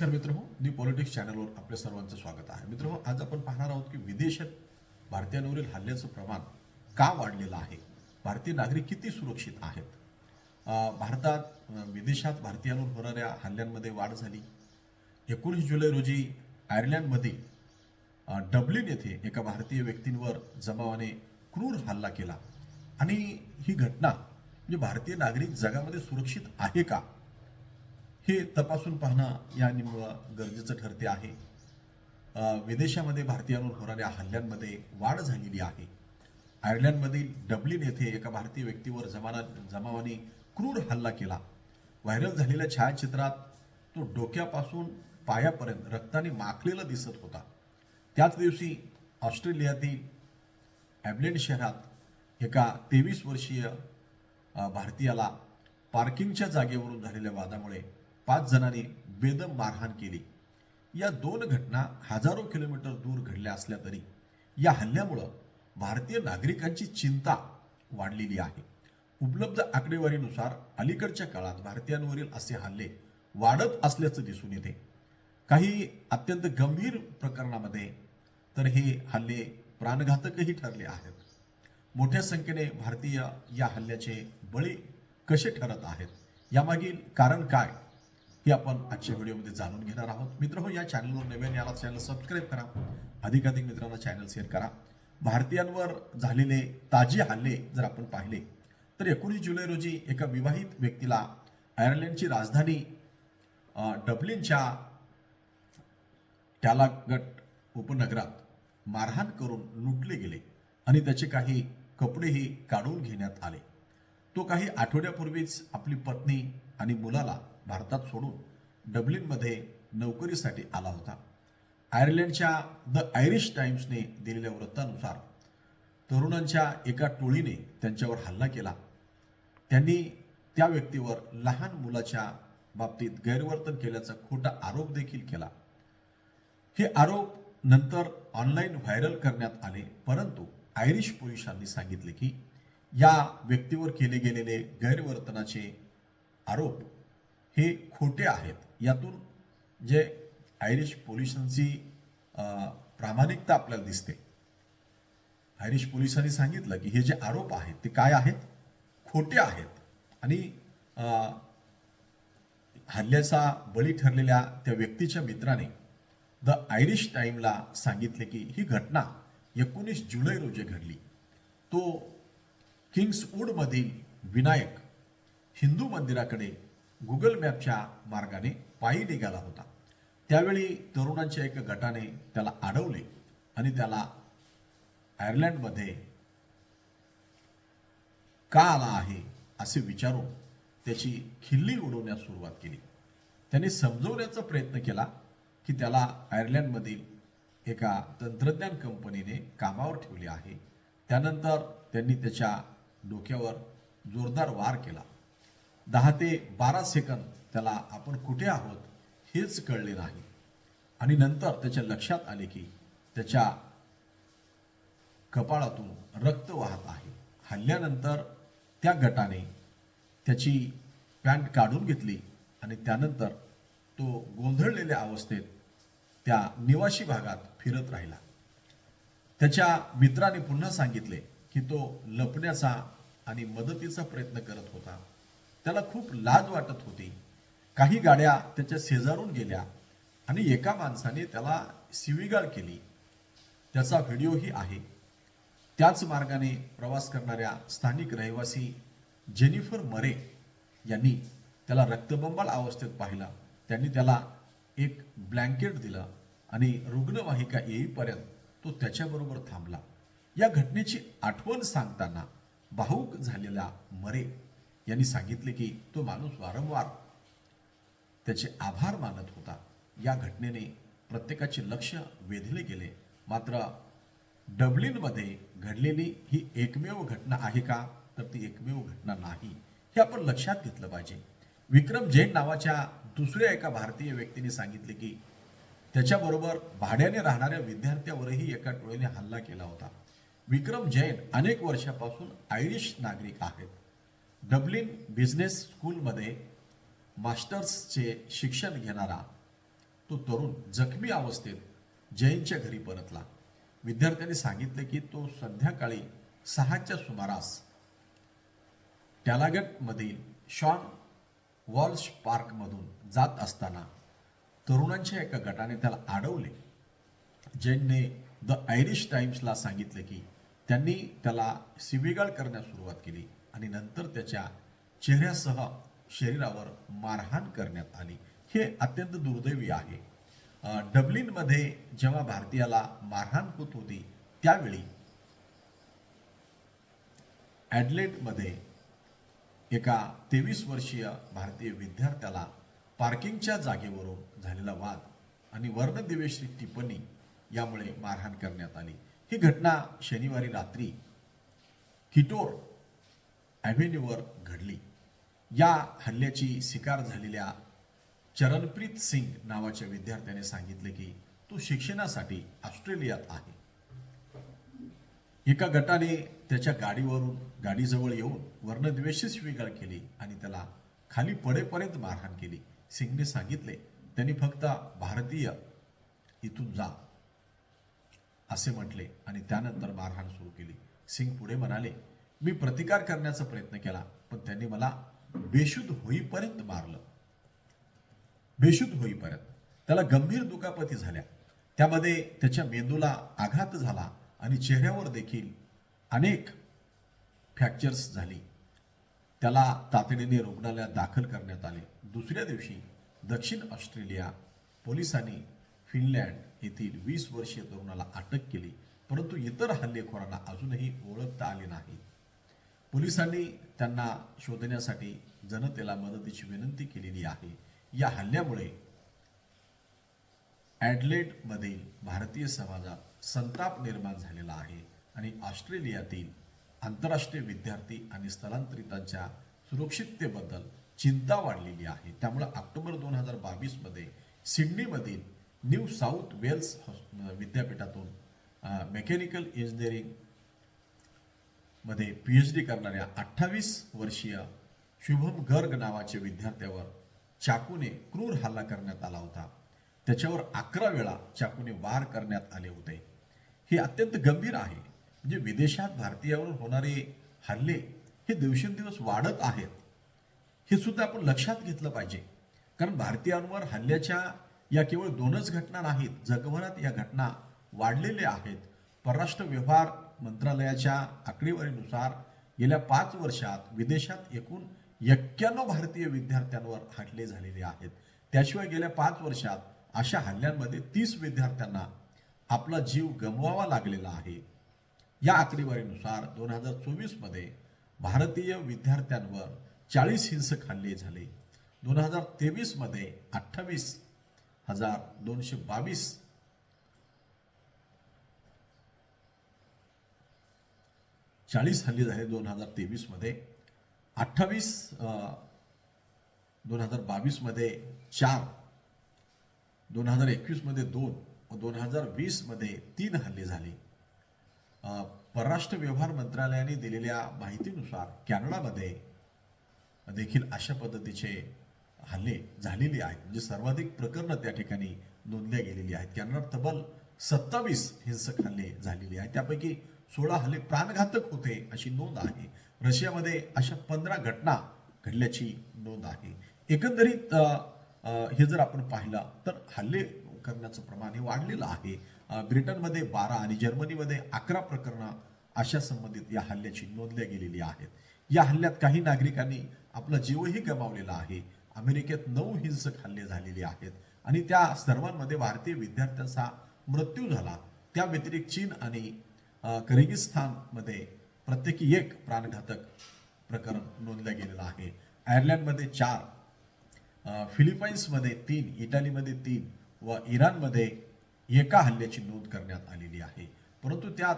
नमस्कार मित्र हो दी पॉलिटिक्स चॅनलवर आपल्या सर्वांचं स्वागत आहे. मित्र आज आपण पाहणार आहोत की विदेशात भारतीयांवरील हल्ल्याचं प्रमाण का वाढलेलं आहे? भारतीय नागरिक किती सुरक्षित आहेत? भारतात विदेशात भारतीयांवर होणाऱ्या हल्ल्यांमध्ये वाढ झाली. एकोणीस जुलै रोजी आयर्लंडमध्ये डब्लिन येथे एका भारतीय व्यक्तींवर जमावाने क्रूर हल्ला केला. आणि ही घटना म्हणजे भारतीय नागरिक जगामध्ये सुरक्षित आहे का? हे तपासून पाहणं या निमुळं गरजेचं ठरते आहे. विदेशामध्ये भारतीयांवर होणाऱ्या हल्ल्यांमध्ये वाढ झालेली आहे. आयर्लंडमधील डब्लिन येथे एका भारतीय व्यक्तीवर जमाना जमावाने क्रूर हल्ला केला. व्हायरल झालेल्या छायाचित्रात तो डोक्यापासून पायापर्यंत रक्ताने माखलेला दिसत होता. त्याच दिवशी ऑस्ट्रेलियातील ॲबलेंड शहरात एका तेवीस वर्षीय भारतीयाला पार्किंगच्या जागेवरून झालेल्या वादामुळे पाच जणांनी बेदम मारहाण केली. या दोन घटना हजारो किलोमीटर दूर घडल्या असल्या तरी या हल्ल्यामुळं भारतीय नागरिकांची चिंता वाढलेली आहे. उपलब्ध आकडेवारीनुसार अलीकडच्या काळात भारतीयांवरील असे हल्ले वाढत असल्याचं दिसून येते. काही अत्यंत गंभीर प्रकरणामध्ये तर हे हल्ले प्राणघातकही ठरले आहेत. मोठ्या संख्येने भारतीय या हल्ल्याचे बळी कसे ठरत आहेत? यामागील कारण काय? हे आपण आजच्या व्हिडिओमध्ये जाणून घेणार आहोत. मित्र हो या चॅनलवर नवीन याला चॅनल सबस्क्राईब करा. अधिकाधिक मित्रांना चॅनल शेअर करा. भारतीयांवर झालेले ताजे हल्ले जर आपण पाहिले तर एकोणीस जुलै रोजी एका विवाहित व्यक्तीला आयर्लंडची राजधानी डब्लिनच्या टॅलागट उपनगरात मारहाण करून लुटले गेले आणि त्याचे काही कपडेही काढून घेण्यात आले. तो काही आठवड्यापूर्वीच आपली पत्नी आणि मुलाला भारतात सोडून डब्लिनमध्ये नोकरीसाठी आला होता. आयर्लंडच्या द आयरिश टाइम्सने दिलेल्या वृत्तानुसार तरुणांच्या एका टोळीने त्यांच्यावर हल्ला केला. त्यांनी त्या व्यक्तीवर लहान मुलाच्या बाबतीत गैरवर्तन केल्याचा खोटा आरोप देखील केला. हे आरोप नंतर ऑनलाईन व्हायरल करण्यात आले परंतु आयरिश पोलिसांनी सांगितले की या व्यक्तीवर केले गेलेले गैरवर्तनाचे आरोप हे खोटे आहेत. यातून जे आयरिश पोलिसांची प्रामाणिकता आपल्याला दिसते. आयरिश पोलिसांनी सांगितलं की हे जे आरोप आहेत ते काय आहेत? खोटे आहेत. आणि हल्ल्याचा बळी ठरलेल्या त्या व्यक्तीच्या मित्राने द आयरिश टाइमला सांगितले की ही घटना एकोणीस जुलै रोजी घडली. तो किंग्सवूडमधील विनायक हिंदू मंदिराकडे गुगल मॅपच्या मार्गाने पायी निघाला होता. त्यावेळी तरुणांच्या एका गटाने त्याला अडवले आणि त्याला आयर्लंडमध्ये का आला आहे असे विचारून त्याची खिल्ली उडवण्यास सुरुवात केली. त्याने समजवण्याचा प्रयत्न केला की त्याला आयर्लंडमधील एका तंत्रज्ञान कंपनीने कामावर ठेवले आहे. त्यानंतर त्यांनी त्याच्या डोक्यावर जोरदार वार केला. दहा ते बारा सेकंद त्याला आपण कुठे आहोत हेच कळले नाही. आणि नंतर त्याच्या लक्षात आले की त्याच्या कपाळातून रक्त वाहत आहे. हल्ल्यानंतर त्या गटाने त्याची पॅन्ट काढून घेतली आणि त्यानंतर तो गोंधळलेल्या अवस्थेत त्या निवासी भागात फिरत राहिला. त्याच्या मित्राने पुन्हा सांगितले की तो लपण्याचा आणि मदतीचा प्रयत्न करत होता. त्याला खूप लाज वाटत होती. काही गाड्या त्याच्या शेजारून गेल्या आणि एका माणसाने त्याला शिवीगाळ केली. त्याचा व्हिडिओही आहे. त्याच मार्गाने प्रवास करणाऱ्या स्थानिक रहिवासी जेनिफर मरे यांनी त्याला रक्तबंबाल अवस्थेत पाहिला. त्यांनी त्याला एक ब्लँकेट दिलं आणि रुग्णवाहिका येईपर्यंत तो त्याच्याबरोबर थांबला. या घटनेची आठवण सांगताना भाऊक झालेला मरे यांनी सांगितले की तो माणूस वारंवार त्याचे आभार मानत होता. या घटनेने प्रत्येकाचे लक्ष वेधले गेले. मात्र डब्लिनमध्ये घडलेली ही एकमेव घटना आहे का? तर ती एकमेव घटना नाही हे आपण लक्षात घेतलं पाहिजे. विक्रम जैन नावाच्या दुसऱ्या एका भारतीय व्यक्तीने सांगितले की त्याच्याबरोबर भाड्याने राहणाऱ्या विद्यार्थ्यावरही एका टोळीने हल्ला केला होता. विक्रम जैन अनेक वर्षापासून आयरिश नागरिक आहेत. डब्लिन बिझनेस स्कूलमध्ये मास्टर्सचे शिक्षण घेणारा तो तरुण जखमी अवस्थेत जैनच्या घरी परतला. विद्यार्थ्यांनी सांगितले की तो संध्याकाळी सहाच्या सुमारास टॅलागटमधील शॉन वॉल्श पार्कमधून जात असताना तरुणांच्या एका गटाने त्याला अडवले जैनने द आयरिश टाइम्सला सांगितले की त्यांनी त्याला शिबिगाळ करण्यास सुरुवात केली. आणि नंतर त्याच्या चेहऱ्यासह शरीरावर मारहाण करण्यात आली. हे अत्यंत दुर्दैवी आहे. डब्लिनमध्ये जेव्हा भारतीयाला मारहाण होत होती त्यावेळी ॲडलेटमध्ये एका तेवीस वर्षीय भारतीय विद्यार्थ्याला पार्किंगच्या जागेवरून झालेला वाद आणि वर्णदिवेशी टिप्पणी यामुळे मारहाण करण्यात आली. ही घटना शनिवारी रात्री किटोर ॲव्हेन्यूवर घडली. या हल्ल्याची शिकार झालेल्या चरणप्रीत सिंग नावाच्या विद्यार्थ्याने सांगितले की तो शिक्षणासाठी ऑस्ट्रेलियात आहे. एका गटाने त्याच्या गाडीवरून गाडीजवळ येऊन वर्णद्वेषी स्वीकार केली आणि त्याला खाली पडेपर्यंत मारहाण केली. सिंगने सांगितले त्यांनी फक्त भारतीय इथून जा असे म्हटले आणि त्यानंतर मारहाण सुरू केली. सिंग पुढे म्हणाले मी प्रतिकार करण्याचा प्रयत्न केला पण त्यांनी मला बेशुद्ध होईपर्यंत मारलं. बेशुद्ध होईपर्यंत. त्याला गंभीर दुखापती झाल्या. त्यामध्ये त्याच्या मेंदूला आघात झाला आणि चेहऱ्यावर देखील अनेक फ्रॅक्चर्स झाली. त्याला तातडीने रुग्णालयात दाखल करण्यात आले. दुसऱ्या दिवशी दक्षिण ऑस्ट्रेलिया पोलिसांनी फिनलँड येथील वीस वर्षीय तरुणाला अटक केली परंतु इतर हल्लेखोरांना अजूनही ओळखता आले नाही. पोलिसांनी त्यांना शोधण्यासाठी जनतेला मदतीची विनंती केलेली आहे. या हल्ल्यामुळे ॲडलेडमधील भारतीय समाजात संताप निर्माण झालेला आहे आणि ऑस्ट्रेलियातील आंतरराष्ट्रीय विद्यार्थी आणि स्थलांतरितांच्या सुरक्षिततेबद्दल चिंता वाढलेली आहे. त्यामुळे ऑक्टोबर दोन हजार बावीसमध्ये सिडनीमधील न्यू साऊथ वेल्स विद्यापीठातून मेकॅनिकल इंजिनिअरिंग मध्ये पी एच डी करणाऱ्या अठ्ठावीस वर्षीय शुभम गर्ग नावाच्या विद्यार्थ्यावर चाकूने क्रूर हल्ला करण्यात आला होता. त्याच्यावर अकरा वेळा चाकूने वार करण्यात आले होते. हे अत्यंत गंभीर आहे. म्हणजे विदेशात भारतीयावर होणारे हल्ले हे दिवसेंदिवस वाढत आहेत. हे सुद्धा आपण लक्षात घेतलं पाहिजे. कारण भारतीयांवर हल्ल्याच्या या केवळ दोनच घटना नाहीत जगभरात या घटना वाढलेल्या आहेत. परराष्ट्र व्यवहार मंत्रालयाच्या आकडेवारीनुसार गेल्या पाच वर्षात विदेशात एकूण एक्क्याण्णव भारतीय विद्यार्थ्यांवर हल्ले झालेले आहेत. त्याशिवाय गेल्या पाच वर्षात अशा हल्ल्यांमध्ये तीस विद्यार्थ्यांना आपला जीव गमवावा लागलेला आहे. या आकडेवारीनुसार दोन हजार चोवीसमध्ये भारतीय विद्यार्थ्यांवर चाळीस हिंसक हल्ले झाले. दोन हजार तेवीसमध्ये अठ्ठावीस हजार दोनशे बावीस चाळीस हल्ली झाले दोन हजार तेवीसमध्ये अठ्ठावीस दोन हजार बावीसमध्ये चार दोन हजार एकवीसमध्ये दोन व दोन हजार वीसमध्ये तीन हल्ले झाले. परराष्ट्र व्यवहार मंत्रालयाने दिलेल्या माहितीनुसार कॅनडामध्ये देखील अशा पद्धतीचे हल्ले झालेले आहेत. म्हणजे सर्वाधिक प्रकरणं त्या ठिकाणी नोंदल्या गेलेली आहेत. कॅनडात तब्बल सत्तावीस हिंसक हल्ले झालेले आहेत. त्यापैकी सोळा हल्ले प्राणघातक होते अशी नोंद आहे. रशियामध्ये अशा पंधरा घटना घडल्याची नोंद आहे. एकंदरीत हे जर आपण पाहिलं तर हल्ले करण्याचं प्रमाण हे वाढलेलं आहे. ब्रिटनमध्ये बारा आणि जर्मनीमध्ये अकरा प्रकरणं अशा संबंधित या हल्ल्याची नोंदल्या गेलेली आहेत. या हल्ल्यात काही नागरिकांनी आपला जीवही गमावलेला आहे. अमेरिकेत नऊ हिंसक हल्ले झालेले आहेत आणि त्या सर्वांमध्ये भारतीय विद्यार्थ्यांचा मृत्यू झाला. त्या व्यतिरिक्त चीन आणि किर्गिस्तानमध्ये प्रत्येकी एक प्राणघातक प्रकरण नोंदलं गेलेलं आहे. आयर्लंडमध्ये चार फिलिपाईन्समध्ये तीन इटालीमध्ये तीन व इराणमध्ये एका हल्ल्याची नोंद करण्यात आलेली आहे. परंतु त्यात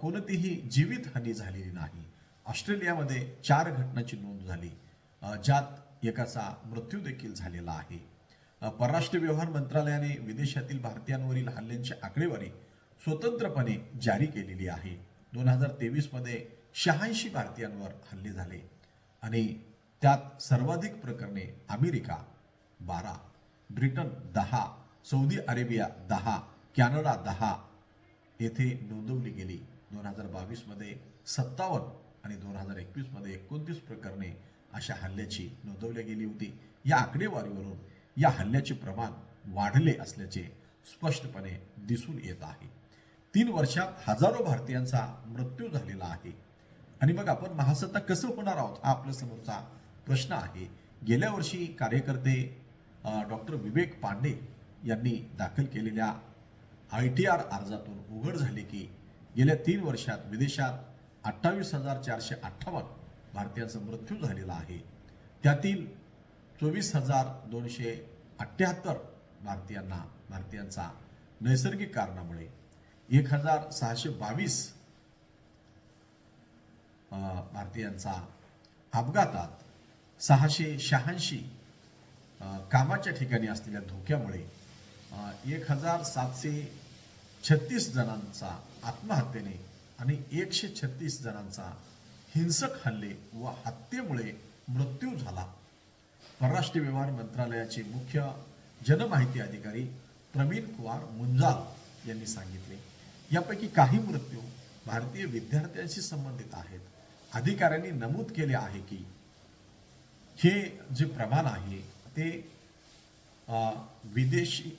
कोणतीही जीवितहानी झालेली नाही. ऑस्ट्रेलियामध्ये चार घटनांची नोंद झाली ज्यात एकाचा मृत्यू देखील झालेला आहे. परराष्ट्र व्यवहार मंत्रालयाने विदेशातील भारतीयांवरील हल्ल्यांची आकडेवारी स्वतंत्रपणे जारी केलेली आहे. दोन हजार तेवीसमध्ये शहाऐंशी भारतीयांवर हल्ले झाले. आणि त्यात सर्वाधिक प्रकरणे अमेरिका बारा ब्रिटन दहा सौदी अरेबिया दहा कॅनडा दहा येथे नोंदवली गेली. दोन हजार बावीसमध्ये सत्तावन्न आणि दोन हजार एकवीसमध्ये एकोणतीस प्रकरणे अशा हल्ल्याची नोंदवली गेली होती. या आकडेवारीवरून या हल्ल्याचे प्रमाण वाढले असल्याचे स्पष्टपणे दिसून येत आहे. तीन वर्षात हजारो भारतीयांचा मृत्यू झालेला आहे. आणि मग आपण महासत्ता कसं होणार आहोत हा आपल्या समोरचा प्रश्न आहे. गेल्या वर्षी कार्यकर्ते डॉक्टर विवेक पांडे यांनी दाखल केलेल्या आय टी आर अर्जातून उघड झाले की गेल्या तीन वर्षात विदेशात अठ्ठावीस हजार चारशे अठ्ठावन्न भारतीयांचा मृत्यू झालेला आहे. त्यातील चोवीस हजार दोनशे अठ्ठ्याहत्तर भारतीयांना भारतीयांचा नैसर्गिक कारणामुळे एक हजार सहाशे बावीस भारतीयांचा अपघातात सहाशे शहाऐंशी कामाच्या ठिकाणी असलेल्या धोक्यामुळे एक हजार सातशे छत्तीस जणांचा आत्महत्येने आणि एकशे छत्तीस जणांचा हिंसक हल्ले व हत्येमुळे मृत्यू झाला. परराष्ट्र व्यवहार मंत्रालयाचे मुख्य जनमाहिती अधिकारी प्रवीण कुमार मुंजाल यांनी सांगितले. यापैकी काही मृत्यू भारतीय विद्यार्थ्यांशी संबंधित आहेत. अधिकाऱ्यांनी नमूद केले आहे की हे जे प्रमाण आहे ते विदेशी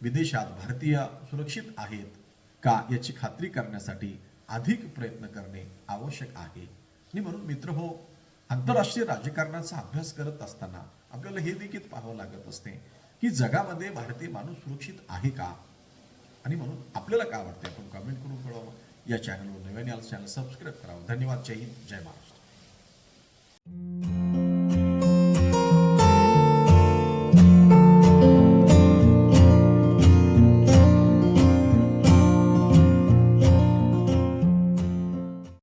विदेशात भारतीय सुरक्षित आहेत का याची खात्री करण्यासाठी अधिक प्रयत्न करणे आवश्यक आहे. आणि म्हणून मित्र हो आंतरराष्ट्रीय राजकारणाचा अभ्यास करत असताना आपल्याला हे देखील पाहावं लागत असते की जगामध्ये भारतीय माणूस सुरक्षित आहे का? आणि म्हणून आपल्याला काय वाटते आपण कमेंट करून कळावं. या चॅनलवर नव्याने आलं चॅनल सबस्क्राईब करावं. धन्यवाद. जय हिंद. जय महाराष्ट्र.